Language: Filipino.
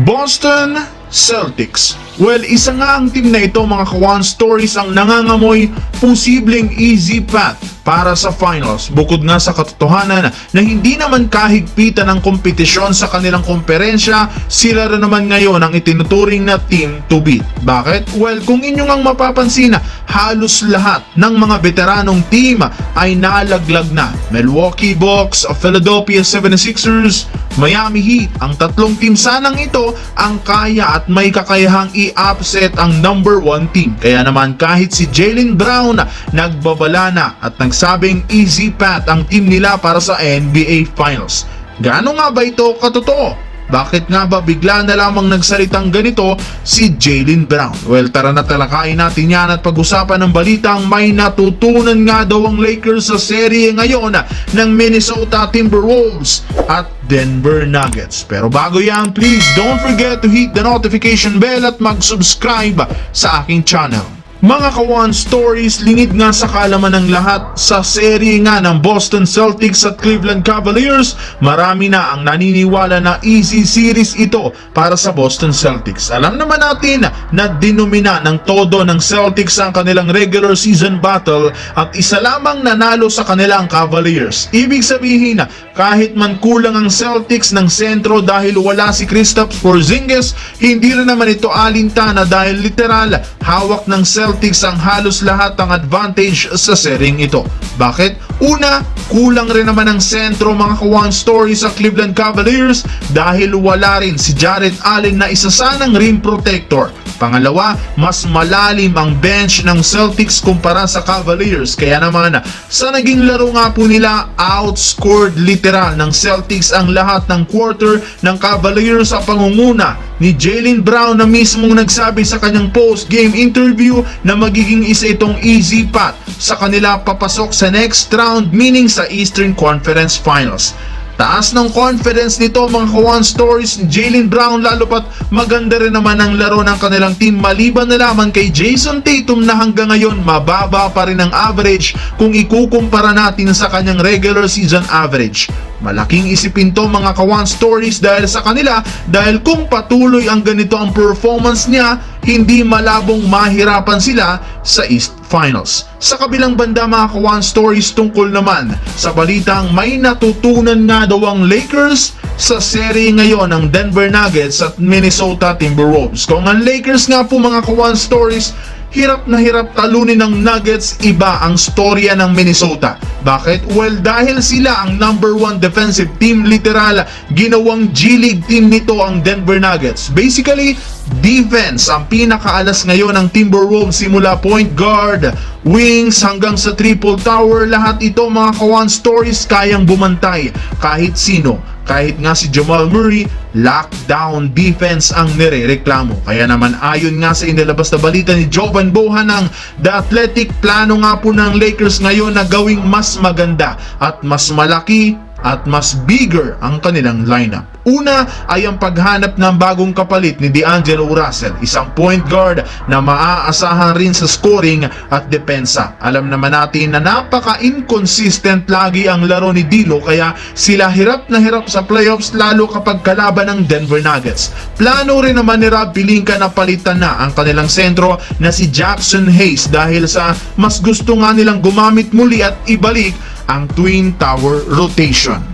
Boston Celtics. Well, isa nga ang team na ito mga kawan stories ang nangangamoy posibleng easy path para sa finals. Bukod nga sa katotohanan na hindi naman kahigpitan ng kompetisyon sa kanilang komperensya, sila rin naman ngayon ang itinuturing na team to beat. Bakit? Well, kung inyong ang mapapansin, halos lahat ng mga veteranong team ay nalaglag na. Milwaukee Bucks, Philadelphia 76ers, Miami Heat, ang tatlong team sanang ito ang kaya at may kakayahang i-upset ang number one team. Kaya naman kahit si Jalen Brown nagbabala na at nagsabing easy path ang team nila para sa NBA Finals. Gaano nga ba ito katotoo? Bakit nga ba bigla na lamang nagsalitang ganito si Jalen Brown? Well, tara na talakayin natin yan at pag-usapan ng balitang may natutunan nga daw ang Lakers sa serye ngayon ng Minnesota Timberwolves at Denver Nuggets. Pero bago yan, please don't forget to hit the notification bell at mag-subscribe sa aking channel. Mga kawan stories, lingid nga sa kalaman ng lahat sa serye nga ng Boston Celtics at Cleveland Cavaliers, marami na ang naniniwala na easy series ito para sa Boston Celtics. Alam naman natin na dinomina ng todo ng Celtics ang kanilang regular season battle at isa lamang nanalo sa kanilang Cavaliers. Ibig sabihin, kahit man kulang ang Celtics ng sentro dahil wala si Kristaps Porzingis, hindi rin naman ito alintana dahil literal hawak ng Celtics ang halos lahat ng advantage sa sering ito. Bakit? Una, kulang rin naman ang sentro mga kawan story sa Cleveland Cavaliers dahil wala rin si Jared Allen na isa sanang rim protector. Pangalawa, mas malalim ang bench ng Celtics kumpara sa Cavaliers. Kaya naman, sa naging laro nga po nila, outscored literal ng Celtics ang lahat ng quarter ng Cavaliers sa pangunguna ni Jalen Brown na mismong nagsabi sa kanyang post-game interview na magiging isa itong easy path sa kanila papasok sa next round meaning sa Eastern Conference Finals. Taas ng confidence nito mga kawan stories ni Jalen Brown lalo pat maganda rin naman ang laro ng kanilang team maliban na lamang kay Jason Tatum na hanggang ngayon mababa pa rin ang average kung ikukumpara natin sa kanyang regular season average. Malaking isipin to mga kawan stories dahil sa kanila dahil kung patuloy ang ganito ang performance niya, hindi malabong mahirapan sila sa East Finals. Sa kabilang banda mga kawan stories tungkol naman sa balitang may natutunan nga daw ang Lakers sa serye ngayon ng Denver Nuggets at Minnesota Timberwolves. Kung ang Lakers nga po mga kawan stories hirap na hirap talunin ng Nuggets, iba ang storya ng Minnesota. Bakit? Well, dahil sila ang number one defensive team, literal, ginawang G-League team nito ang Denver Nuggets. Basically, defense ang pinakaalas ngayon ng Timberwolves simula point guard, wings hanggang sa triple tower. Lahat ito mga kawan stories kayang bumantay kahit sino. Kahit nga si Jamal Murray, lockdown defense ang nirereklamo. Kaya naman ayon nga sa inilabas na balita ni Jovan Bohan ng The Athletic, plano nga po ng Lakers ngayon na gawing maganda at mas malaki at mas bigger ang kanilang lineup. Una ay ang paghanap ng bagong kapalit ni D'Angelo Russell, isang point guard na maaasahan rin sa scoring at depensa. Alam naman natin na napaka-inconsistent lagi ang laro ni Dilo kaya sila hirap na hirap sa playoffs lalo kapag kalaban ng Denver Nuggets. Plano rin naman ni Rob Pelinka na palitan na ang kanilang sentro na si Jackson Hayes dahil sa mas gusto nga nilang gumamit muli at ibalik ang Twin Tower Rotation.